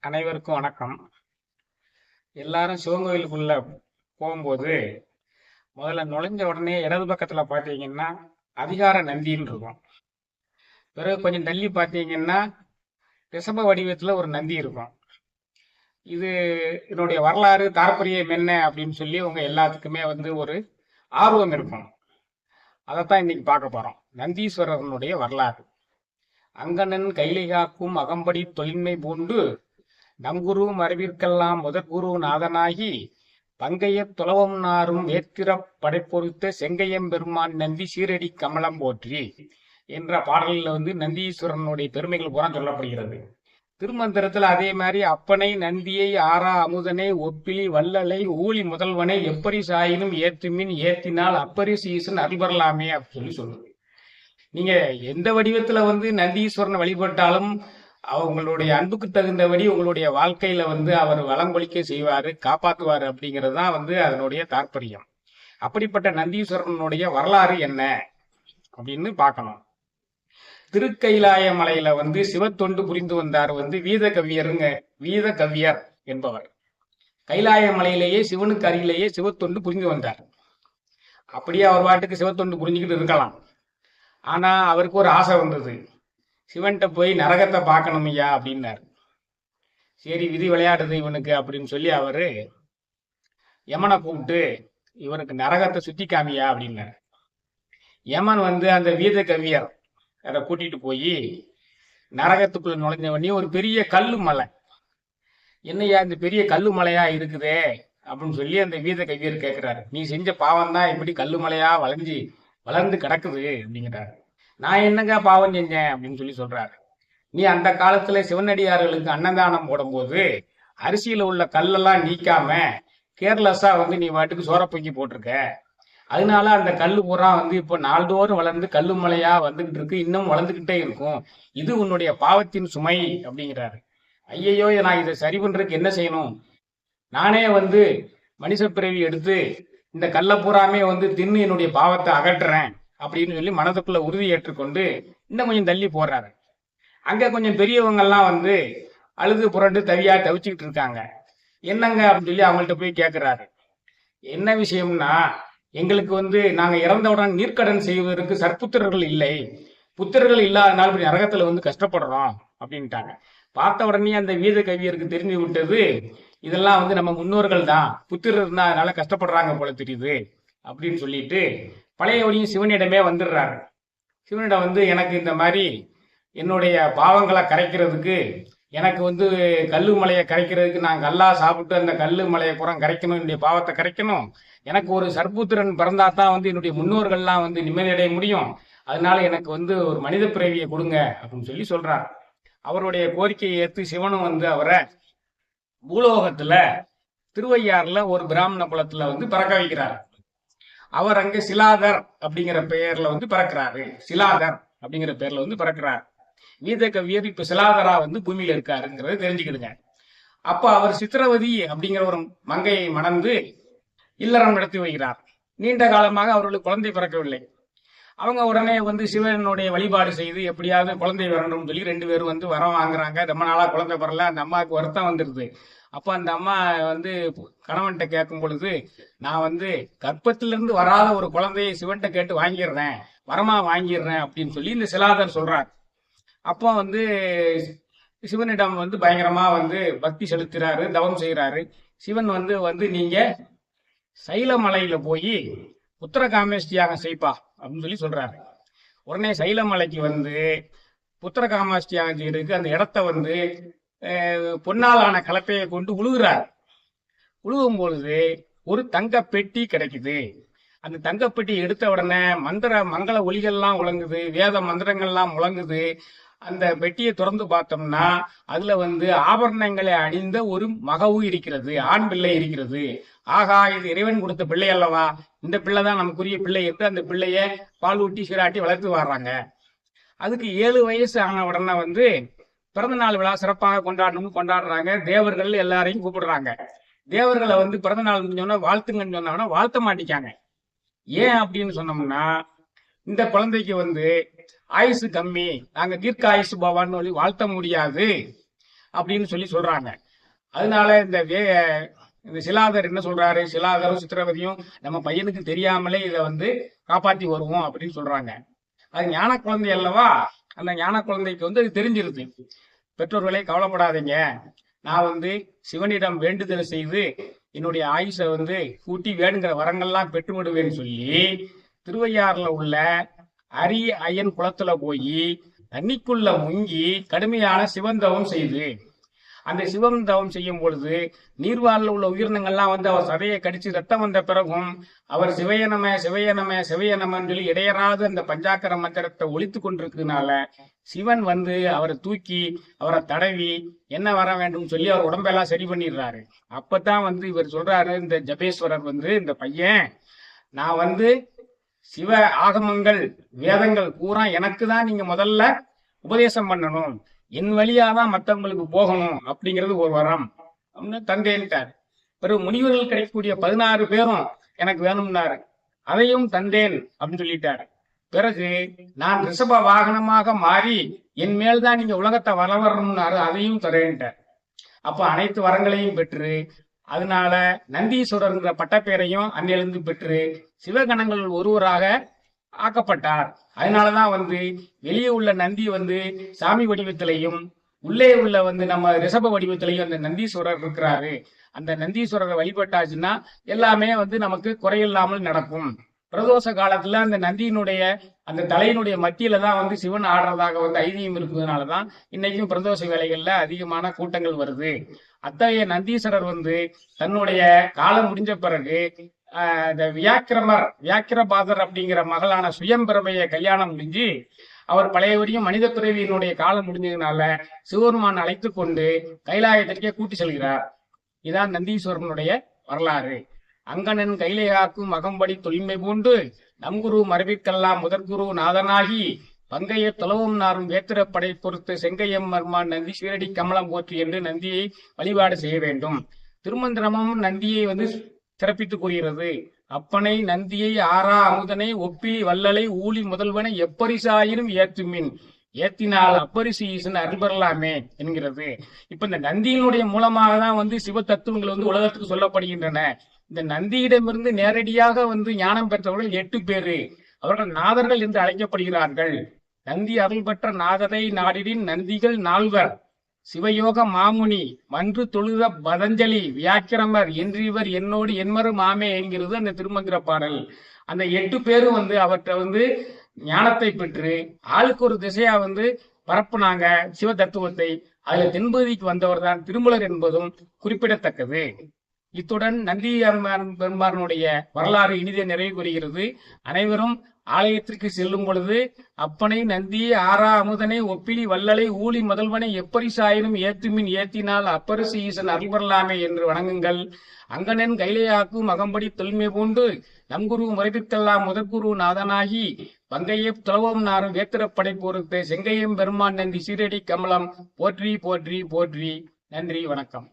அனைவருக்கும் வணக்கம். எல்லாரும் சிவங்கோயிலுக்குள்ள போகும்போது முதல்ல நுழைஞ்ச உடனே இடது பக்கத்துல பாத்தீங்கன்னா அதிகார நந்தின்னு இருக்கும். பிறகு கொஞ்சம் தள்ளி பார்த்தீங்கன்னா ரிஷப வடிவத்துல ஒரு நந்தி இருக்கும். இது இதனுடைய வரலாறு தாற்பரியம் என்ன அப்படின்னு சொல்லி உங்க எல்லாத்துக்குமே வந்து ஒரு ஆர்வம் இருக்கும். அதைத்தான் இன்னைக்கு பார்க்க போறோம். நந்தீஸ்வரனுடைய வரலாறு. அங்கணன் கைலை காக்கும் அகம்படி தொழின்மை பூண்டு நம்குரு மரபிற்கெல்லாம் முதற்குரு நாதனாகி பங்கைய துளவம் நாரும் ஏத்திரப் படைப்பொருத்த செங்கையம் பெருமான் நந்தி சீரடி கமலம் போற்றி என்ற பாடலில் வந்து நந்தீஸ்வரனுடைய பெருமைகள் பூரா சொல்லப்படுகிறது. திருமந்திரத்துல அதே மாதிரி அப்பனை நந்தியை ஆறா அமுதனை ஒப்பிலி வள்ளலை ஊழி முதல்வனை எப்பரி சாயினும் ஏத்துமின் ஏத்தினால் அப்பரி சீசன் அருள்பரலாமே அப்படின்னு சொல்லி சொல்லுது. நீங்க எந்த வடிவத்துல வந்து நந்தீஸ்வரனை வழிபட்டாலும் அவங்களுடைய அன்புக்கு தகுந்தபடி உங்களுடைய வாழ்க்கையில வந்து அவர் வளங்கொழிக்க செய்வார் காப்பாற்றுவார் அப்படிங்கிறது தான் வந்து அதனுடைய தாற்பயம். அப்படிப்பட்ட நந்தீஸ்வரனுடைய வரலாறு என்ன அப்படின்னு பார்க்கணும். திருக்கைலாய மலையில வந்து சிவத்தொண்டு புரிந்து வந்தார் வந்து வீத கவியருங்க வீத கவியர் என்பவர். கைலாய மலையிலேயே சிவனுக்கு அருகிலேயே சிவத்தொண்டு புரிந்து வந்தார். அப்படியே அவர் பாட்டுக்கு சிவத்தொண்டு புரிஞ்சுக்கிட்டு இருக்கலாம். ஆனா அவருக்கு ஒரு ஆசை வந்தது. சிவன்கிட்ட போய் நரகத்தை பார்க்கணும் ஐயா அப்படின்னாரு. சரி விதி விளையாடுது இவனுக்கு அப்படின்னு சொல்லி அவரு யமனை கூப்பிட்டு இவனுக்கு நரகத்தை சுத்தி காமியா அப்படின்னாரு. யமன் வந்து அந்த வீத கவியர் அதை கூட்டிட்டு போய் நரகத்துக்குள்ள நுழைஞ்ச உடனே ஒரு பெரிய கல்லு மலை. என்னையா இந்த பெரிய கல்லு மலையா இருக்குதே அப்படின்னு சொல்லி அந்த வீத கவியர் கேட்கிறாரு நீ செஞ்ச பாவம் தான் இப்படி கல்லு மலையா வளைஞ்சு வளர்ந்து கிடக்குது அப்படிங்கிறாரு. நான் என்னங்க பாவம் செஞ்சேன் அப்படின்னு சொல்லி சொல்றாரு. நீ அந்த காலத்துல சிவனடியார்களுக்கு அன்னதானம் போடும்போது அரிசியில உள்ள கல்லெல்லாம் நீக்காம கேர்லெஸ்ஸா வந்து நீ வாட்டுக்கு பொங்கி போட்டிருக்க. அதனால அந்த கல் பூரா வந்து இப்போ நாள்தோறும் வளர்ந்து கல்லு மலையா வந்துகிட்டு இருக்கு. இன்னும் வளர்ந்துகிட்டே இருக்கும். இது உன்னுடைய பாவத்தின் சுமை அப்படிங்கிறாரு. ஐயையோ நான் இதை சரி பண்றதுக்கு என்ன செய்யணும்? நானே வந்து மனுஷ பிறவி எடுத்து இந்த கல்லை பூராமே வந்து தின்னு என்னுடைய பாவத்தை அகற்றுறேன். அப்படின்னு சொல்லி மனதுக்குள்ள உறுதி ஏற்றுக்கொண்டு இன்னும் கொஞ்சம் தள்ளி போடுறாரு அங்க கொஞ்சம் பெரியவங்கெல்லாம் வந்து அழுது புரண்டு தவியா தவிச்சுக்கிட்டு இருக்காங்க. என்னங்க அப்படின்னு சொல்லி அவங்கள்ட்ட போய் கேட்கிறாரு என்ன விஷயம்னா எங்களுக்கு வந்து நாங்க இறந்தவுடன் நீர்க்கடன் செய்வதற்கு சற்புத்திரர்கள் இல்லை. புத்திரர்கள் இல்லாதனால இப்படி நரகத்துல வந்து கஷ்டப்படுறோம் அப்படின்ட்டாங்க. பார்த்த உடனே அந்த வீத கவியருக்கு தெரிஞ்சு விட்டது இதெல்லாம் வந்து நம்ம முன்னோர்கள் தான் புத்திரர் தான் அதனால கஷ்டப்படுறாங்க போல தெரியுது அப்படின்னு சொல்லிட்டு பழைய வழியும் சிவனிடமே வந்துடுறாரு. சிவனிடம் வந்து எனக்கு இந்த மாதிரி என்னுடைய பாவங்களை கரைக்கிறதுக்கு எனக்கு வந்து கல்லு மலையை கரைக்கிறதுக்கு நான் கல்லா சாப்பிட்டு அந்த கல்லு மலையை புறம் கரைக்கணும் என்னுடைய பாவத்தை கரைக்கணும். எனக்கு ஒரு சர்புத்திரன் பிறந்தா தான் வந்து என்னுடைய முன்னோர்கள்லாம் வந்து நிம்மதி அடைய முடியும். அதனால எனக்கு வந்து ஒரு மனித பிறவியை கொடுங்க அப்படின்னு சொல்லி சொல்றார். அவருடைய கோரிக்கையை ஏற்று சிவனும் வந்து அவரை பூலோகத்துல திருவையாறுல ஒரு பிராமண குலத்துல வந்து பிறக்க வைக்கிறார். அவர் அங்க சிலாதர் அப்படிங்கிற பெயர்ல வந்து பிறக்கிறாரு. சிலாதர் அப்படிங்கிற பெயர்ல வந்து பிறக்கிறார். வீத கவியர் இப்ப சிலாதரா வந்து பூமியில இருக்காருங்கிறத தெரிஞ்சுக்கிடுங்க. அப்ப அவர் சித்திரவதி அப்படிங்கிற ஒரு மங்கையை மணந்து இல்லறம் நடத்தி வைக்கிறார் நீண்ட காலமாக அவர்களுக்கு குழந்தை பிறக்கவில்லை. அவங்க உடனே வந்து சிவனுடைய வழிபாடு செய்து எப்படியாவது குழந்தை வரணும்னு சொல்லி ரெண்டு பேரும் வந்து வரம் வாங்குறாங்க. ரொம்ப நாளாக குழந்தை பிறல அந்த அம்மாவுக்கு வருத்தம் வந்துடுது அப்போ அந்த அம்மா வந்து கணவன்கிட்ட கேட்கும் பொழுது நான் வந்து கற்பத்திலிருந்து வராத ஒரு குழந்தையை சிவன்கிட்ட கேட்டு வாங்கிடுறேன். வரமா வாங்கிடுறேன் அப்படின்னு சொல்லி இந்த சிலாதர் சொல்றார். அப்போ வந்து சிவனிடம் வந்து பயங்கரமா வந்து பக்தி செலுத்துறாரு தவம் செய்கிறாரு சிவன் வந்து வந்து நீங்க சைலமலையில போய் உத்தரகாமேஷ்டியாக செய்ப்பா. அப்படின்னு சொல்லி சொல்றாரு. உடனே சைலமலைக்கு வந்து புத்திர காமாஷ்டியாஜியருக்கு அந்த இடத்த வந்து அஹ், பொன்னாலான கலப்பையை கொண்டு உழுகுறார். உழுகும் பொழுது ஒரு தங்க பெட்டி கிடைக்குது. அந்த தங்கப்பெட்டி எடுத்த உடனே மந்திர மங்கள ஒலிகள்லாம் உழங்குது. வேத மந்திரங்கள்லாம் முழங்குது. அந்த பெட்டியை திறந்து பார்த்தோம்னா அதுல வந்து ஆபரணங்களை அணிந்த ஒரு மகவு இருக்கிறது ஆண் பிள்ளை இருக்கிறது. ஆகா இது இறைவன் கொடுத்த பிள்ளை அல்லவா? இந்த பிள்ளை தான் நமக்குரிய பிள்ளை என்று அந்த பிள்ளைய பால் ஊட்டி சீராட்டி வளர்த்து வர்றாங்க. அதுக்கு ஏழு வயசு ஆன உடனே வந்து பிறந்த நாள் விழா சிறப்பாக கொண்டாடணும்னு கொண்டாடுறாங்க. தேவர்கள் எல்லாரையும் கூப்பிடுறாங்க. தேவர்களை வந்து பிறந்த நாள் சொன்னா வாழ்த்துங்கன்னு சொன்னாங்கன்னா வாழ்த்த மாட்டிக்காங்க. ஏன் அப்படின்னு சொன்னோம்னா இந்த குழந்தைக்கு வந்து ஆயுசு கம்மி. நாங்க தீர்க்க ஆயுசு பவான்னு சொல்லி வாழ்த்த முடியாது அப்படின்னு சொல்லி சொல்றாங்க. அதனால இந்த வே இந்த சிலாதர் என்ன சொல்றாரு? சிலாதரும் சித்திரவதியும் நம்ம பையனுக்கு தெரியாமலே இதை வந்து காப்பாத்தி வருவோம் அப்படின்னு சொல்றாங்க. அது ஞான குழந்தை அல்லவா? அந்த ஞான குழந்தைக்கு வந்து அது தெரிஞ்சிருது. பெற்றோர்களே கவலைப்படாதீங்க. நான் வந்து சிவனிடம் வேண்டுதல் செய்து என்னுடைய ஆயுஷை வந்து கூட்டி வேணுங்கிற வரங்கள்லாம் பெற்றுவிடுவேன்னு சொல்லி திருவையாறுல உள்ள அரிய அயன் குளத்துல போய் தண்ணிக்குள்ள முங்கி கடுமையான சிவந்தவம் செய்து அந்த சிவம் தவம் செய்யும் பொழுது நீர்வாழ்ல உள்ள உயிரினங்கள்லாம் வந்து அவர் சதையை கடிச்சு ரத்தம் வந்த பிறகும் அவர் சிவயனம சிவயனம சிவயனமன்னு சொல்லி இடையறாத அந்த பஞ்சாக்கர மந்திரத்தை ஒழித்து கொண்டிருக்கிறதுனால சிவன் வந்து அவரை தூக்கி அவரை தடவி என்ன வர வேண்டும் சொல்லி அவர் உடம்பெல்லாம் சரி பண்ணிடுறாரு. அப்பதான் வந்து இவர் சொல்றாரு இந்த ஜபேஸ்வரர் வந்து இந்த பையன் நான் வந்து சிவ ஆகமங்கள் வேதங்கள் பூரா எனக்கு தான் நீங்க முதல்ல உபதேசம் பண்ணணும். என் வழியா தான் மற்றவங்களுக்கு போகணும் அப்படிங்கிறது ஒரு வரம். அப்படின்னு தந்தேன்ட்டார் பிறகு முனிவர்கள் கிடைக்கக்கூடிய பதினாறு பேரும் எனக்கு வேணும்னாரு. அதையும் தந்தேன் அப்படின்னு சொல்லிட்டாரு. பிறகு நான் ரிஷப வாகனமாக மாறி என் மேல்தான் நீங்க உலகத்தை வர வரணும்னாரு அதையும் தரேன்ட்டார். அப்ப அனைத்து வரங்களையும் பெற்று அதனால நந்தீஸ்வரர்ங்கிற பட்டப்பேரையும் அன்னிலிருந்து பெற்று சிவகணங்கள் ஒருவராக ஆக்கப்பட்டார். அதனாலதான் வந்து வெளியே உள்ள நந்தி வந்து சாமி வடிவத்திலையும் உள்ளே உள்ள வந்து நம்ம ரிஷப வடிவத்திலையும் அந்த நந்தீஸ்வரர் இருக்கிறாரு. அந்த நந்தீஸ்வரரை வழிபட்டாச்சுன்னா எல்லாமே வந்து நமக்கு குறையில்லாமல் நடக்கும். பிரதோஷ காலத்துல அந்த நந்தியினுடைய அந்த தலையினுடைய மத்தியில தான் வந்து சிவன் ஆடுறதாக வந்து ஐதீகம் இருக்கிறதுனாலதான் இன்னைக்கும் பிரதோஷ வேலைகள்ல அதிகமான கூட்டங்கள் வருது. அத்தகைய நந்தீஸ்வரர் வந்து தன்னுடைய காலம் முடிஞ்ச பிறகு ஆஹ், இந்த வியாக்கிரமர் வியாக்கிரபாதர் அப்படிங்கிற மகளான சுயம்பிரமையை கல்யாணம் முடிஞ்சு அவர் பழையபடியும் மனித பிறவியினுடைய காலம் முடிஞ்சதுனால சிவபெருமான் அழைத்து கொண்டு கைலாயத்திற்கே கூட்டி செல்கிறார். இதான் நந்தீஸ்வரனுடைய வரலாறு. அங்கனன் கைலை காக்கும் அகம்படி தொழிமை பூண்டு நம்குரு மரபிற்கெல்லாம் முதற்குரு நாதனாகி பங்கைய தொலவும் நாரும் வேத்திரப்படை பொறுத்து செங்கையம் மர்மான் நந்தி சீரடி கமலம் போற்றி என்று நந்தியை வழிபாடு செய்ய வேண்டும். திருமந்திரமும் நந்தியை வந்து சிறப்பித்துக் கூறுகிறது. அப்பனை நந்தியை ஆறா அமுதனை ஒப்பிலி வல்லலை ஊழி முதல்வனை எப்பரிசாயினும் ஏத்துமின். ஏத்தினால் அப்பரிசு ஈசன் அன்பரலாமே என்கிறது. இப்ப இந்த நந்தியினுடைய மூலமாக தான் வந்து சிவ தத்துவங்கள் வந்து உலகத்துக்கு சொல்லப்படுகின்றன. இந்த நந்தியிடமிருந்து நேரடியாக வந்து ஞானம் பெற்றவர்கள் எட்டு பேரு. அவர்கள் நாதர்கள் என்று அழைக்கப்படுகிறார்கள். நந்தி அருள் பெற்ற நாதரை நாடிடின் நந்திகள் நால்வர். சிவயோக மாமுனி மன்று தொழுத பதஞ்சலி வியாக்கிரமர் என்றிவர் என்னோடு என்மரு மாமே என்கிறது அந்த திருமந்திர பாடல். அந்த எட்டு பேரும் வந்து அவற்றை வந்து ஞானத்தை பெற்று ஆளுக்கு ஒரு திசையா வந்து பரப்புனாங்க சிவ தத்துவத்தை. அதுல தென்பகுதிக்கு வந்தவர் தான் திருமலர் என்பதும் குறிப்பிடத்தக்கது. இத்துடன் நந்தி அருமான் பெருமானுடைய வரலாறு இனிதே நிறைவு பெறுகிறது. அனைவரும் ஆலயத்திற்கு செல்லும் பொழுது அப்பனை நந்தி ஆறா அமுதனை ஒப்பிலி வல்லலை ஊழி முதல்வனை எப்பரிசாயினும் ஏத்துமின் ஏத்தினால் அப்பரிசு ஈசன் அருள்பெறலாமே என்று வணங்குங்கள். அங்கனன் கைலையாக்கும் அகம்படி தொல்மை பூண்டு நம்குரு குரு முதற்குரு நாதனாகி பங்கையே துளவம் நாரும் வேத்திரப்படை பொறுத்து செங்கையம் பெருமான் நந்தி சீரடி கமலம் போற்றி போற்றி போற்றி. நன்றி வணக்கம்.